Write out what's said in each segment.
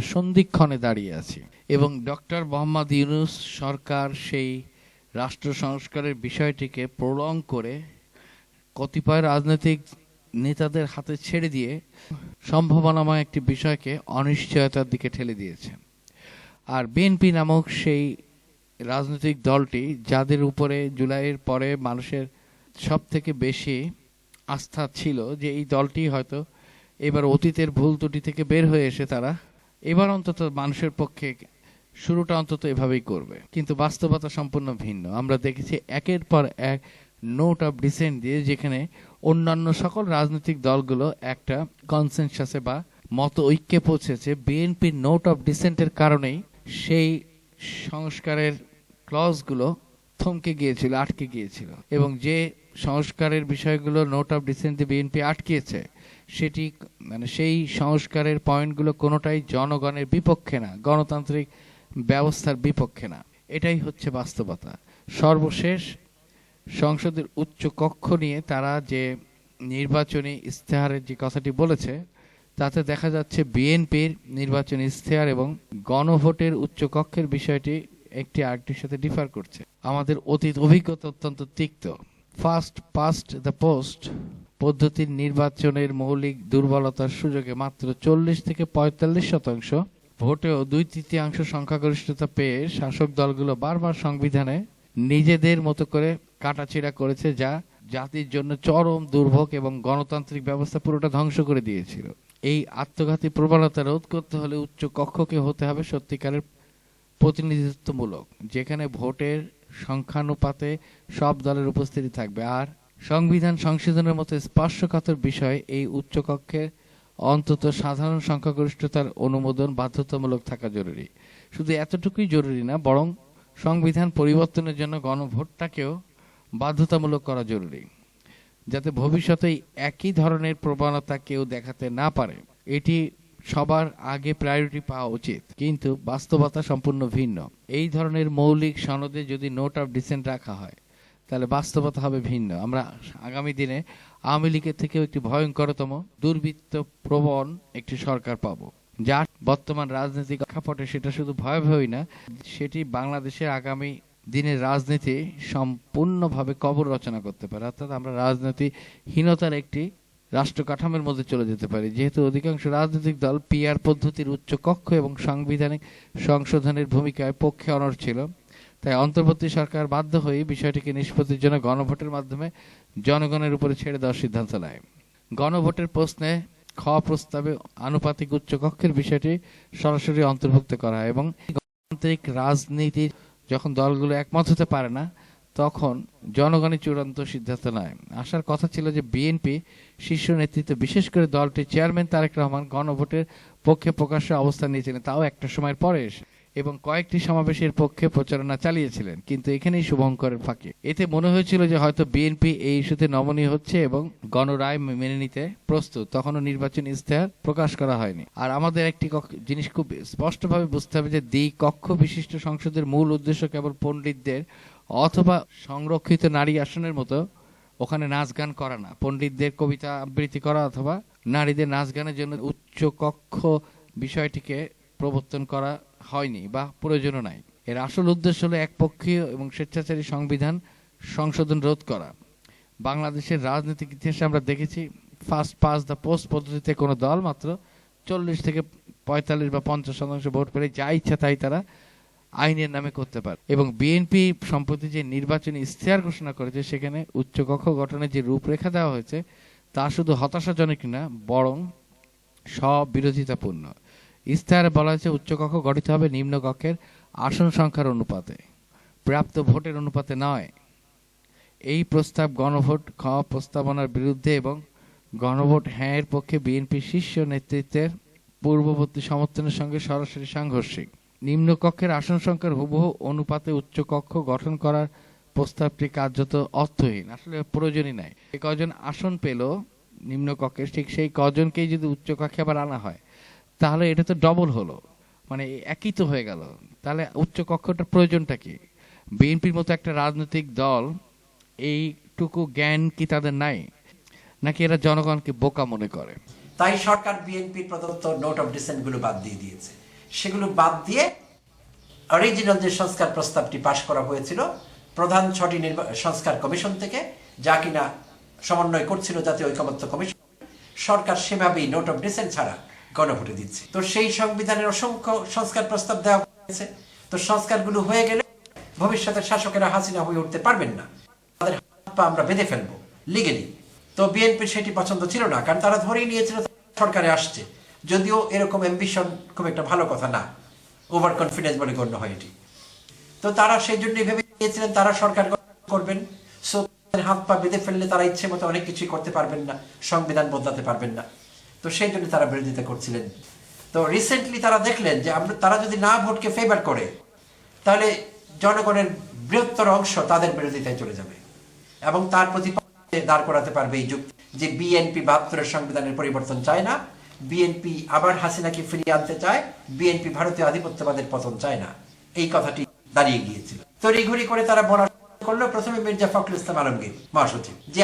একটা সন্ধিক্ষণে দাঁড়িয়ে আছি। এবং ডক্টর মোহাম্মদ ইউনুস সরকার সেই রাষ্ট্র সংস্কারের বিষয়টিকে প্রলং করে কতিপয় রাজনৈতিক নেতাদের হাতে ছেড়ে দিয়ে সম্ভাবনাময় একটি বিষয়কে অনিশ্চয়তার দিকে ঠেলে দিয়েছে আর বিএনপি নামক সেই রাজনৈতিক দলটি, যাদের উপরে জুলাইয়ের পরে মানুষের সব থেকে বেশি আস্থা ছিল যে এই দলটি হয়তো এবার অতীতের ভুল ত্রুটি থেকে বের হয়ে এসে তারা এবার অন্তত মানুষের পক্ষে শুরুটা অন্তত এভাবেই করবে। কিন্তু বাস্তবতা সম্পূর্ণ ভিন্ন। আমরা দেখেছি একের পর এক নোট অফ ডিসেন্ট দিয়ে যেখানে অন্যান্য সকল রাজনৈতিক দলগুলো একটা কনসেনসাসে বা মত ঐক্যে পৌঁছেছে বিএনপির নোট অফ ডিসেন্টের কারণেই সেই সংস্কারের ক্লজগুলো থমকে গিয়েছিল, আটকে গিয়েছিল। এবং যে সংস্কারের বিষয়গুলো নোট অফ ডিসেন্টে বিএনপি আটকিয়েছে সেটি মানে সেই সংস্কারের পয়েন্টগুলো কোনোটাই জনগণের বিপক্ষে না, গণতান্ত্রিক ব্যবস্থার বিপক্ষে না। এটাই হচ্ছে বাস্তবতা। সর্বশেষ সংসদের উচ্চ কক্ষ নিয়ে তারা যে নির্বাচনী ইস্তেহারের যে কথাটি বলেছে, তাতে দেখা যাচ্ছে বিএনপির নির্বাচনী ইস্তেহার এবং গণভোটের উচ্চ কক্ষের বিষয়টি একটি আরেকটির সাথে ডিফার করছে। আমাদের অতীত অভিজ্ঞতা অত্যন্ত তিক্ত। ফার্স্ট পাস্ট দ্য পোস্ট পদ্ধতির নির্বাচনের মৌলিক দুর্বলতার সুযোগে মাত্র চল্লিশ থেকে পঁয়তাল্লিশ শতাংশ, ভোটেও দুই তৃতীয়াংশ সংখ্যাগরিষ্ঠতা পেয়ে শাসক দলগুলো বারবার সংবিধানে নিজেদের মতো করে কাটাছিড়া করেছে যা জাতির জন্য চরম দুর্ভোগ এবং গণতান্ত্রিক ব্যবস্থা পুরোটা ধ্বংস করে দিয়েছিল। এই আত্মঘাতী প্রবণতা রোধ করতে হলে উচ্চ কক্ষকে হতে হবে সত্যিকারের প্রতিনিধিত্বমূলক, যেখানে ভোটের সংখ্যানুপাতে সব দলের উপস্থিতি থাকবে। আর সংবিধান সংশোধনের মতো স্পর্শকাতর বিষয় এই উচ্চকক্ষের অন্তত সাধারণ সংখ্যাগরিষ্ঠতার অনুমোদন বাধ্যতামূলক থাকা জরুরি। শুধু এতটুকুই জরুরি না, বরং সংবিধান পরিবর্তনের জন্য গণভোটটাকেও বাধ্যতামূলক করা জরুরি। যাতে ভবিষ্যতে একই ধরনের প্রবণতা কেউ দেখাতে না পারে, এটি সবার আগে প্রায়োরিটি পাওয়া উচিত। কিন্তু বাস্তবতা সম্পূর্ণ ভিন্ন। এই ধরনের মৌলিক সনদে যদি নোট অফ ডিসেন্ট রাখা হয় তাহলে বাস্তবতা হবে ভিন্ন। আমরা আগামী দিনে আওয়ামী লীগের থেকেও একটি ভয়ঙ্করতম, দুর্বৃত্ত প্রবণ একটি সরকার পাবো। যার বর্তমান রাজনৈতিক প্রেক্ষাপটে সেটা শুধু ভয়াবহই না, সেটি বাংলাদেশের আগামী দিনের রাজনীতি সম্পূর্ণভাবে কবর রচনা করতে পারে। অর্থাৎ আমরা রাজনীতিহীনতার একটি রাষ্ট্র কাঠামোর মধ্যে চলে যেতে পারি। যেহেতু অধিকাংশ রাজনৈতিক দল পিআর পদ্ধতির উচ্চ কক্ষ এবং সাংবিধানিক সংশোধনের ভূমিকায় পক্ষে অনড় ছিল। তাই অন্তর্বর্তী সরকার বাধ্য হয়ে বিষয়টিকে নিষ্পত্তির জন্য গণভোটের মাধ্যমে জনগণের উপরে ছেড়ে দেওয়ার সিদ্ধান্ত নেয়। গণভোটের প্রশ্নে খ প্রস্তাবে আনুপাতিক উচ্চ কক্ষের বিষয়টি সরাসরি অন্তর্ভুক্ত করা হয় এবং গণতান্ত্রিক রাজনীতির যখন দলগুলো একমত হতে পারে না, তখন জনগণই চূড়ান্ত সিদ্ধান্ত নেয়। আসার কথা ছিল যে বিএনপি শীর্ষ নেতৃত্ব বিশেষ করে দলটির চেয়ারম্যান তারেক রহমান গণভোটের পক্ষে প্রকাশ্যে অবস্থান নিয়েছিলেন। তাও একটা সময়ের পরে এসে এবং কয়েকটি সমাবেশের পক্ষে প্রচারণা চালিয়েছিলেন, কিন্তু এখানেই শুভঙ্করের ফাঁকে। এতে মনে হয়েছিল যে হয়তো বিএনপি এই ইস্যুতে নমনীয় হচ্ছে এবং গণরায় মেনে নিতে প্রস্তুত। তখনও নির্বাচন ইস্তেহার প্রকাশ করা হয়নি। আর আমাদের একটি জিনিস খুব স্পষ্টভাবে বুঝতে হবে যে দ্বি কক্ষ বিশিষ্ট সংসদের মূল উদ্দেশ্য কেবল পণ্ডিতদের অথবা সংরক্ষিত নারী আসনের মতো ওখানে নাচ গান করা না। পণ্ডিতদের কবিতা আবৃত্তি করা অথবা নারীদের নাচ গানের জন্য উচ্চ কক্ষ বিষয়টিকে প্রবর্তন করা হয়নি বা প্রয়োজনও নাই। এর আসল উদ্দেশ্য হলো একপক্ষীয় এবং স্বেচ্ছাচারী সংবিধান সংশোধন রোধ করা। বাংলাদেশের রাজনৈতিক ইতিহাসে আমরা দেখেছি ফার্স্ট পাস দ্য পোস্ট পদ্ধতিতে কোনো দল মাত্র চল্লিশ থেকে পঁয়তাল্লিশ বা পঞ্চাশ শতাংশ ভোট পেলে যা ইচ্ছা তাই তারা আইনের নামে করতে পারে। এবং বিএনপি সম্প্রতি যে নির্বাচনী ইশতেহার ঘোষণা করেছে, সেখানে উচ্চকক্ষ গঠনের যে রূপরেখা দেওয়া হয়েছে, তা শুধু হতাশাজনক না, বরং সব ইশতেহারে বলা হয়েছে, উচ্চকক্ষ গঠিত হবে নিম্নকক্ষের আসন সংখ্যার অনুপাতে। প্রাপ্ত ভোটের অনুপাতে নয়। এই প্রস্তাব গণভোট খ প্রস্তাবনার বিরুদ্ধে এবং গণভোট হ্যাঁ এর পক্ষে বিএনপি শীর্ষ নেতৃত্বের পূর্ববর্তী সমর্থনের সঙ্গে সরাসরি সাংঘর্ষিক। নিম্নকক্ষের আসন সংখ্যার হুবহু অনুপাতে উচ্চকক্ষ গঠন করার প্রস্তাবটি কার্যত অর্থহীন, আসলে প্রয়োজনই নাই। কজন আসন পেল নিম্নকক্ষে ঠিক সেই কজনকেই যদি উচ্চকক্ষে আবার আনা হয় তাহলে এটা তো ডবল হলো। মানে একই তো হয়ে গেল। তাহলে উচ্চ কক্ষটার প্রয়োজনটা কি? বিএনপির মতো একটা রাজনৈতিক দল, এইটুকু জ্ঞান কি তাদের নাই? নাকি এরা জনগণকে বোকা মনে করে? তাই সরকার বিএনপির প্রদত্ত নোট অফ ডিসেন্টগুলো বাদ দিয়ে দিয়েছে। সেগুলো বাদ দিয়ে অরিজিনাল যে সংস্কার প্রস্তাবটি পাশ করা হয়েছিল, প্রধান ছটি সংস্কার কমিশন থেকে, যা কিনা সমন্বয় করছিল জাতীয় ঐকমত্য কমিশন, সরকার সেভাবেই নোট অফ ডিসেন্ট ছাড়া গণভোটে দিচ্ছে। তো সেই সংবিধানের অসংখ্য সংস্কার প্রস্তাব দেওয়া হয়েছে। তো সংস্কারগুলো হয়ে গেলে ভবিষ্যতের শাসকেরা হাসিনা হয়ে উঠতে পারবেন না। তাদের হাত পা আমরা বেঁধে ফেলব লিগেলি তো বিএনপির সেটি পছন্দ ছিল না, কারণ তারা ধরেই নিয়েছিল সরকারে আসছে। যদিও এরকম অ্যাম্বিশন খুব একটা ভালো কথা না ওভার কনফিডেন্স বলে গণ্য হয় এটি। তো তারা সেই জন্যই ভেবে নিয়েছিলেন, তারা সরকার করবেন। সো হাত পা বেঁধে ফেললে তারা ইচ্ছে মতো অনেক কিছুই করতে পারবেন না, সংবিধান বদলাতে পারবেন না। তো সেই জন্য তারা বিরোধিতা করছিলেন। তো রিসেন্টলি তারা দেখলেন যে আমরা তারা যদি না ভোটকে ফেভার করে, তাহলে জনগণের বৃহত্তর অংশ তাদের বিরোধিতায় চলে যাবে। এবং তার প্রতি দাঁড় করাতে পারবে এই যুক্তি যে বিএনপি বাহাত্তরের সংবিধানের পরিবর্তন চায় না বিএনপি আবার হাসিনাকে ফিরিয়ে আনতে চায় বিএনপি ভারতীয় আধিপত্যবাদের পতন চায় না। এই কথাটি দাঁড়িয়ে গিয়েছিল। তড়িঘড়ি করে তারা বলা করল, প্রথমে মির্জা ফখরুল ইসলাম আলমগীর মহাসচিব, যে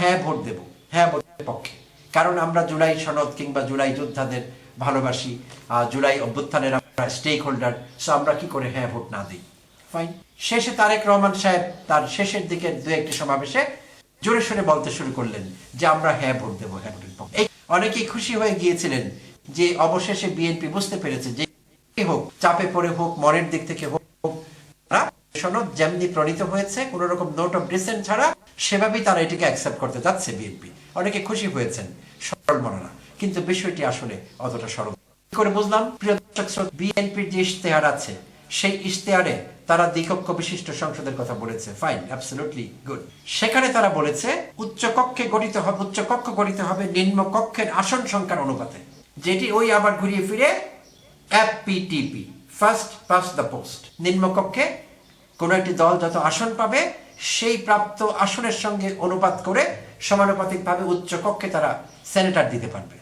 হ্যাঁ ভোট দেব হ্যাঁ ভোটের পক্ষে। কারণ আমরা জুলাই সনদ কিংবা জুলাই যোদ্ধাদের ভালোবাসি জুলাই অভ্যুত্থানের আমরা স্টেক হোল্ডার সো আমরা কি করে হ্যাঁ ভোট না দিই? ফাইন শেষে তারেক রহমান সাহেব তার শেষের দিকের দু একটি সমাবেশে জোরে সোরে বলতে শুরু করলেন যে আমরা হ্যাঁ ভোট দেবো হ্যাঁ অনেকেই খুশি হয়ে গিয়েছিলেন যে অবশেষে বিএনপি বুঝতে পেরেছে যে হোক, চাপে পড়ে হোক, মনের দিক থেকে হোক সনদ যেমনি প্রণীত হয়েছে, কোন রকম নোট অফ ডিসেন্ট ছাড়া সেভাবেই তারা এটিকে অ্যাকসেপ্ট করতে যাচ্ছে বিএনপি অনেকে খুশি হয়েছেন, সরল মননা কিন্তু বিষয়টি আসলে অতটা সরল করে বুঝলাম? প্রিয় দর্শক বিএনপির যে ইশতেহার আছে, সেই ইশতেহারে তারা দ্বিকক্ষ বিশিষ্ট সংসদের কথা বলেছে। ফাইন অ্যাবসলিউটলি গুড সেখানে তারা বলেছে, উচ্চ কক্ষে গঠিত হবে উচ্চ কক্ষ গঠিত হবে নিম্ন কক্ষের আসন সংখ্যার অনুপাতে। যেটি ওই আবার ঘুরিয়ে ফিরে FPTP first past the post নিম্নকক্ষে কোনো একটি দল যত আসন পাবে সেই প্রাপ্ত আসনের সঙ্গে অনুপাত করে সমানুপাতিকভাবে উচ্চ কক্ষে তারা সেনেটার দিতে পারবে।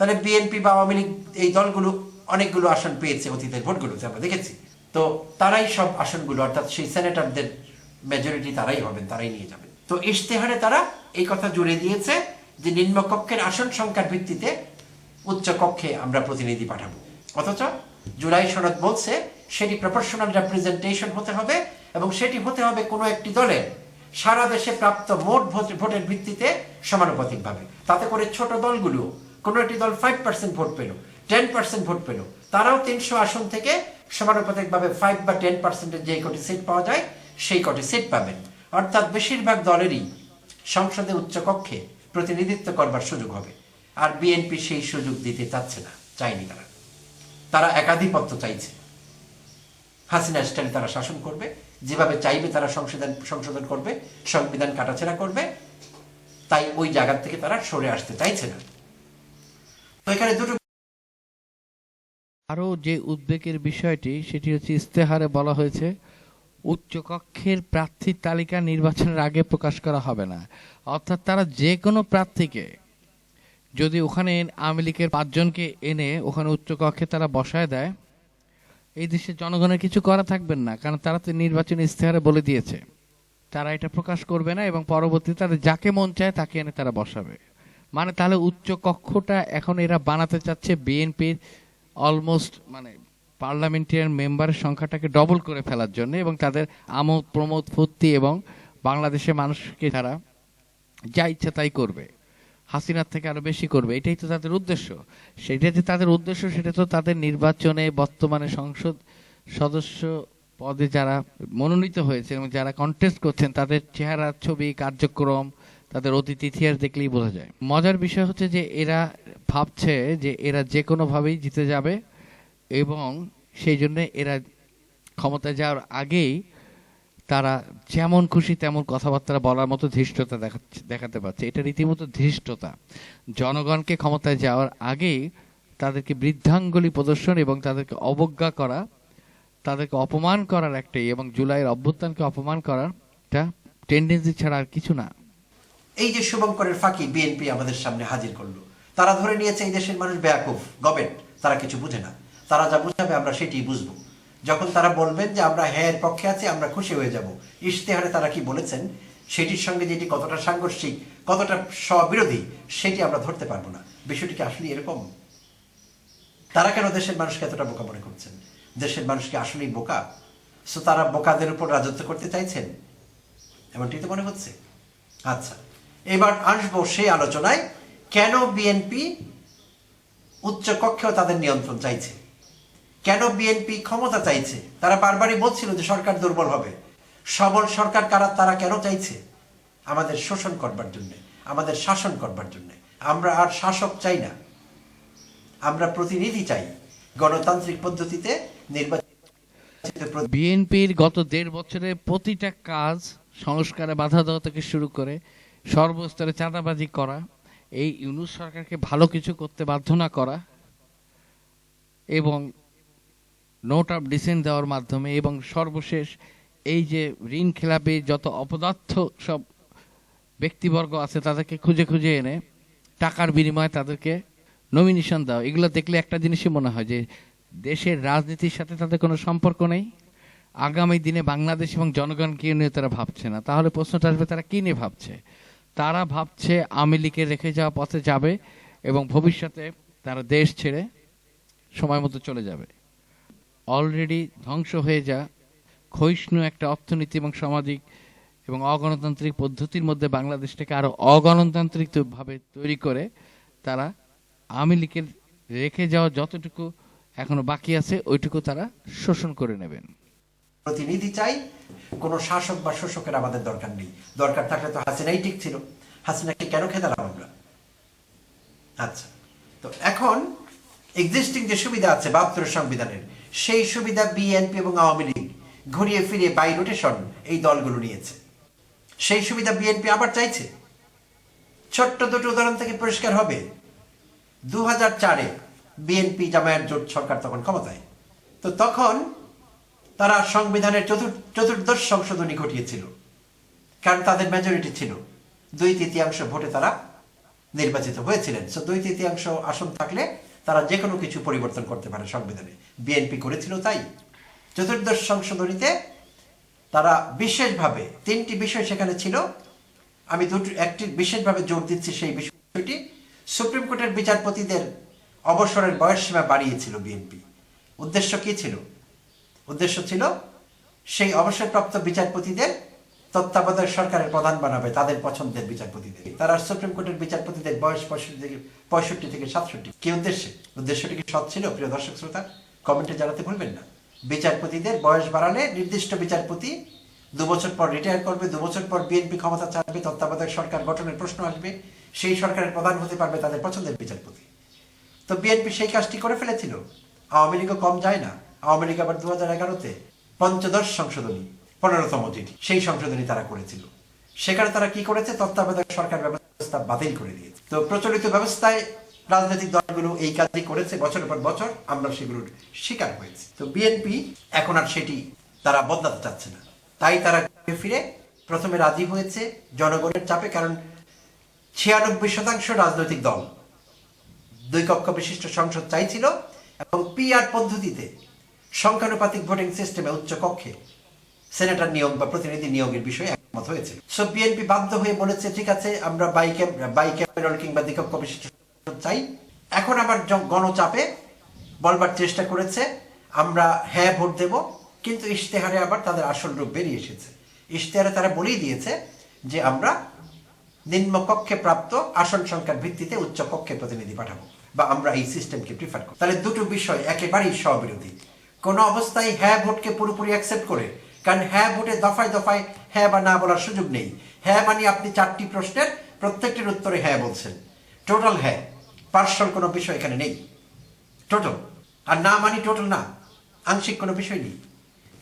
তাহলে বিএনপি বা আওয়ামী লীগ এই দলগুলো অনেকগুলো আসন পেয়েছে অতীতের ভোটগুলোতে, আমরা দেখেছি। তো তারাই সব আসনগুলো, অর্থাৎ সেই সেনেটারদের মেজরিটি তারাই হবেন তারাই নিয়ে যাবেন তো ইশতেহারে তারা এই কথা জুড়ে দিয়েছে যে নিম্নকক্ষের আসন সংখ্যার ভিত্তিতে উচ্চ কক্ষে আমরা প্রতিনিধি পাঠাবো। অথচ জুলাই সনদ বলছে সেটি প্রপোর্শনাল রেপ্রেজেন্টেশন হতে হবে এবং সেটি হতে হবে কোনো একটি দলের সারা দেশে প্রাপ্ত মোট ভোটের ভিত্তিতে সমানুপাতিকভাবে। তাতে করে ছোট দলগুলো, কোনো একটি দল ফাইভ পার্সেন্ট ভোট পেল টেন পার্সেন্ট ভোট পেল, তারাও তিনশো আসন থেকে সমানুপাতিকভাবে ফাইভ বা টেন পার্সেন্টের যে কটি সিট পাওয়া যায়, সেই কটি সিট পাবেন। অর্থাৎ বেশিরভাগ দলেরই সংসদে উচ্চকক্ষে প্রতিনিধিত্ব করবার সুযোগ হবে। আর বিএনপি সেই সুযোগ দিতে চাচ্ছে না, চায়নি তারা। তারা একাধিপত্য চাইছে। হাসিনা স্টাইল তারা শাসন করবে। যেভাবে চাইবে তারা সংশোধন সংশোধন করবে, সংবিধান কাটাছেড়া করবে, তাই ওই জায়গা থেকে তারা সরে আসতে চাইছে না। তো এখানে দুটো আরও যে উদ্বেগের বিষয়টি, সেটি হচ্ছে ইস্তেহারে বলা হয়েছে উচ্চকক্ষের প্রার্থীর তালিকা নির্বাচনের আগে প্রকাশ করা হবে না। অর্থাৎ তারা যে কোনো প্রার্থীকে, যদি ওখানে আওয়ামী লীগের পাঁচজনকে এনে ওখানে উচ্চকক্ষে তারা বসায় দেয় এই দেশের জনগণের কিছু করা থাকবেন না, কারণ তারা তো নির্বাচনী ইস্তেহারে বলে দিয়েছে। তারা এটা প্রকাশ করবে না এবং পরবর্তীতে তাদের যাকে মন চায় তাকে এনে তারা বসাবে। মানে তাহলে উচ্চ কক্ষটা এখন এরা বানাতে চাচ্ছে বিএনপির অলমোস্ট মানে পার্লামেন্টারিয়ান মেম্বারের সংখ্যাটাকে ডবল করে ফেলার জন্য এবং তাদের আমোদ প্রমোদ ফুর্তি এবং বাংলাদেশের মানুষকে তারা যা ইচ্ছা তাই করবে। হাসিনার থেকে আরও বেশি করবে, এটাই তো তাদের উদ্দেশ্য। সেটা যে তাদের উদ্দেশ্য, সেটা তো তাদের নির্বাচনে বর্তমানে সংসদ সদস্য পদে যারা মনোনীত হয়েছে এবং যারা কন্টেস্ট করছেন, তাদের চেহারা, ছবি, কার্যক্রম, তাদের অতীত ইতিহাস দেখলেই বোঝা যায়। মজার বিষয় হচ্ছে যে এরা ভাবছে যে এরা যে কোনোভাবেই জিতে যাবে এবং সেই জন্য এরা ক্ষমতায় যাওয়ার আগেই তারা যেমন খুশি তেমন কথাবার্তা বলার মতো ধৃষ্টতা দেখাতে পারছে। এটা রীতিমতো ধৃষ্টতা। জনগণকে ক্ষমতায় যাওয়ার আগেই তাদেরকে বৃদ্ধাঙ্গুলি প্রদর্শন এবং তাদেরকে অবজ্ঞা করা, তাদেরকে অপমান করার একটাই এবং জুলাইয়ের অভ্যুত্থানকে অপমান করার একটা টেন্ডেন্সি ছাড়া আর কিছু না। এই যে শুভঙ্করের ফাঁকি বিএনপি আমাদের সামনে হাজির করল। তারা ধরে নিয়েছে এই দেশের মানুষ বেয়াকুফ, গবেট, তারা কিছু বুঝে না। তারা যা বুঝাবে আমরা সেটি বুঝব। যখন তারা বলবেন যে আমরা হ্যাঁ এর পক্ষে আছি, আমরা খুশি হয়ে যাব। ইশতেহারে তারা কি বলেছেন? সেটির সঙ্গে যেটি কতটা সাংঘর্ষিক, কতটা স্ববিরোধী, সেটি আমরা ধরতে পারব না। বিষয়টি কি আসলে এরকম? তারা কেন দেশের মানুষকে এতটা বোকা মনে করছেন? দেশের মানুষকে আসলেই বোকা? সো তারা বোকাদের উপর রাজত্ব করতে চাইছেন? এমনটি তো মনে হচ্ছে। আচ্ছা এবার আসব সেই আলোচনায়, কেন বিএনপি উচ্চ কক্ষেও তাদের নিয়ন্ত্রণ চাইছে? কেন বিএনপি ক্ষমতা চাইছে? তারা বারবারই বলছিল যে সরকার দুর্বল হবে। সবল সরকার কারা, তারা কেন চাইছে? আমাদের শোষণ করবার জন্য, আমাদের শাসন করবার জন্য। আমরা আর শাসক চাই না। আমরা প্রতিনিধি চাই গণতান্ত্রিক পদ্ধতিতে নির্বাচিত বিএনপির গত দেড় বছরে প্রতিটা কাজ সংস্কারে বাধা দেওয়া থেকে শুরু করে সর্বস্তরে চাঁদাবাজি করা, এই ইউনুস সরকারকে ভালো কিছু করতে বাধ্য না করা এবং নোট অফ ডিসেন্ট দেওয়ার মাধ্যমে এবং সর্বশেষ এই যে ঋণ খেলাপি যত অপদার্থ সব ব্যক্তিবর্গ আছে তাদেরকে খুঁজে খুঁজে এনে টাকার বিনিময়ে তাদেরকে নমিনেশন দাও। এগুলো দেখলে একটা জিনিসই মনে হয় যে দেশের রাজনীতির সাথে তাদের কোনো সম্পর্ক নেই। আগামী দিনে বাংলাদেশ এবং জনগণকে নিয়ে তারা ভাবছে না? তাহলে প্রশ্নটা আসবে, তারা কি নিয়ে ভাবছে? তারা ভাবছে আওয়ামী লীগের রেখে যাওয়া পথে যাবে এবং ভবিষ্যতে তারা দেশ ছেড়ে সময় মতো চলে যাবে। অলরেডি ধ্বংস হয়ে যা, ক্ষয়িষ্ণু একটা অর্থনীতি এবং সামাজিক এবং অগণতান্ত্রিক পদ্ধতির মধ্যে বাংলাদেশটাকে আরও অগণতান্ত্রিক ভাবে তৈরি করে, তারা আওয়ামী লীগের রেখে যাওয়া যতটুকু এখনও বাকি আছে, ওইটুকু তারা শোষণ করে নেবেন। প্রতিনিধি চাই, কোন শাসক বা শোষকের আমাদের দরকার নেই। দরকার থাকলে তো হাসিনাই ঠিক ছিল। হাসিনাকে কেন খেতালাম আমরা? আচ্ছা তো এখন এক্সিস্টিং যে সুবিধা আছে বাহাত্তর সংবিধানের সেই সুবিধা বিএনপি এবং আওয়ামী লীগ ঘুরিয়ে ফিরিয়ে বাই রোটেশন এই দলগুলো নিয়েছে। সেই সুবিধা বিএনপি আবার চাইছে। ছোট্ট দুটো উদাহরণ থেকে পরিষ্কার হবে। দু হাজার চারে বিএনপি জামায়াত জোট সরকার তখন ক্ষমতায়। তো তখন তারা সংবিধানের চতুর্দশ সংশোধনী ঘটিয়েছিল। কারণ তাদের মেজরিটি ছিল। দুই তৃতীয়াংশ ভোটে তারা নির্বাচিত হয়েছিলেন। সো দুই তৃতীয়াংশ আসন থাকলে তারা যে কোনো কিছু পরিবর্তন করতে পারে সংবিধানে। বিএনপি করেছিল তাই। চতুর্দশ সংশোধনীতে তারা বিশেষভাবে তিনটি বিষয় সেখানে ছিল। আমি দুটো, একটি বিশেষভাবে জোর দিচ্ছি সেই বিষয়টি। সুপ্রিম কোর্টের বিচারপতিদের অবসরের বয়সসীমা বাড়িয়েছিল বিএনপি। উদ্দেশ্য কি ছিল? উদ্দেশ্য ছিল সেই অবসরপ্রাপ্ত বিচারপতিদের তত্ত্বাবধায়ক সরকারের প্রধান বানাবে তাদের পছন্দের বিচারপতিদের তারা সুপ্রিম কোর্টের বিচারপতিদের বয়স পঁয়ষট্টি থেকে পঁয়ষট্টি থেকে সাতষট্টি। কি উদ্দেশ্যে? উদ্দেশ্যটি কি সৎ ছিল, প্রিয় দর্শক শ্রোতা? কমেন্টে জানাতে ভুলবেন না। বিচারপতিদের বয়স বাড়ালে নির্দিষ্ট বিচারপতি দু বছর পর রিটায়ার করবে, দু বছর পর বিএনপি ক্ষমতা চালাবে তত্ত্বাবধায়ক সরকার গঠনের প্রশ্ন আসবে, সেই সরকারের প্রধান হতে পারবে তাদের পছন্দের বিচারপতি। তো বিএনপি সেই কাজটি করে ফেলেছিল। আওয়ামী লীগও কম যায় না। আওয়ামী লীগ আবার দু হাজার এগারোতে পঞ্চদশ সংশোধনী পনেরোতম যেটি সেই সংশোধনী তারা করেছিল। সেখানে তারা কি করেছে? তত্ত্বাবধায়ক সরকার ব্যবস্থা বাতিল করে দিয়েছে। তো প্রচলিত ব্যবস্থায় রাজনৈতিক দলগুলো এই কাজই করেছে বছরের পর বছর। আমরা সেগুলোর শিকার হয়েছি। তো বিএনপি এখন আর সেটি তারা বদলাতে চাচ্ছে না। তাই তারা ফিরে প্রথমে রাজি হয়েছে জনগণের চাপে, কারণ ছিয়ানব্বই শতাংশ রাজনৈতিক দল দুই কক্ষ বিশিষ্ট সংসদ চাইছিল এবং পিআর পদ্ধতিতে সংখ্যানুপাতিক ভোটিং সিস্টেমে উচ্চ কক্ষে সেনেটার নিয়োগ বা প্রতিনিধি নিয়োগের বিষয়ে একমত হয়েছে। সো বিএনপি বাধ্য হয়ে বলেছে, ঠিক আছে, আমরা বাই বাই কিংবা বিশিষ্ট সংসদ চাই। এখন আবার গণচাপে বলবার চেষ্টা করেছে, আমরা হ্যাঁ ভোট দেব। কিন্তু ইশতেহারে আবার তাদের আসল রূপ বেরিয়ে এসেছে। ইশতেহারে তারা বলেই দিয়েছে যে, আমরা নিম্নকক্ষে প্রাপ্ত আসন সংখ্যার ভিত্তিতে উচ্চ কক্ষে প্রতিনিধি পাঠাবো বা আমরা এই সিস্টেমকে প্রিফার করি তাহলে দুটো বিষয় একেবারেই স্ববিরোধী কোনো অবস্থায় হ্যাঁ ভোটকে পুরোপুরি অ্যাকসেপ্ট করে কারণ হ্যাঁ ভোটে দফায় দফায় হ্যাঁ বা না বলার সুযোগ নেই। হ্যাঁ মানে আপনি চারটি প্রশ্নের প্রত্যেকটির উত্তরে হ্যাঁ বলছেন। টোটাল হ্যাঁ পার্সল কোনো বিষয় এখানে নেই। টোটাল আর না মানি টোটাল না, আংশিক কোনো বিষয় নেই।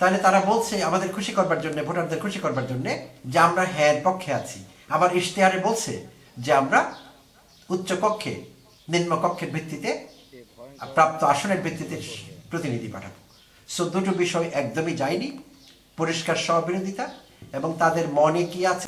তাহলে তারা বলছে আমাদের খুশি করবার জন্য, ভোটারদের খুশি করবার জন্য যে আমরা হ্যাঁ পক্ষে আছি। আবার ইশতেহারে বলছে যে আমরা উচ্চ কক্ষে, নিম্ন কক্ষের ভিত্তিতে, প্রাপ্ত আসনের ভিত্তিতে প্রতিনিধি পাঠাবো। সো দুটো বিষয় একদমই যায়নি। পরিষ্কার সহবিরোধিতা এবং তাদের মনে কি আছে?